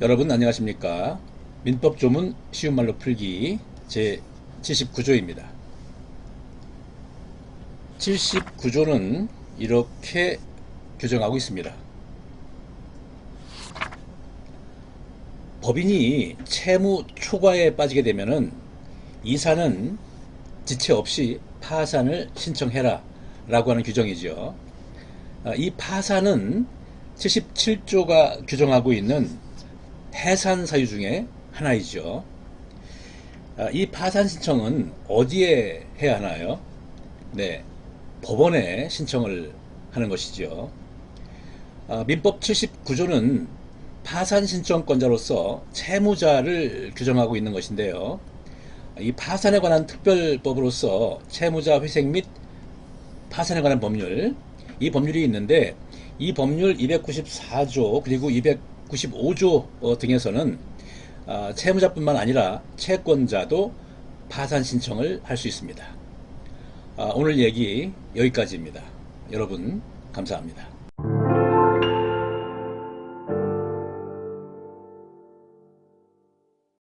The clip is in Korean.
여러분 안녕하십니까? 민법 조문 쉬운 말로 풀기 제 79조입니다. 79조는 이렇게 규정하고 있습니다. 법인이 채무 초과에 빠지게 되면은 이사는 지체 없이 파산을 신청해라 라고 하는 규정이죠. 아, 이 파산은 77조가 규정하고 있는 해산 사유 중에 하나이죠. 아, 이 파산 신청은 어디에 해야 하나요? 네, 법원에 신청을 하는 것이죠. 아, 민법 79조는 파산 신청권자로서 채무자를 규정하고 있는 것인데요. 이 파산에 관한 특별법으로서 채무자 회생 및 파산에 관한 법률, 이 법률이 있는데 이 법률 294조 그리고 295조 어, 등에서는 아, 채무자뿐만 아니라 채권자도 파산 신청을 할 수 있습니다. 아, 오늘 얘기 여기까지입니다. 여러분 감사합니다.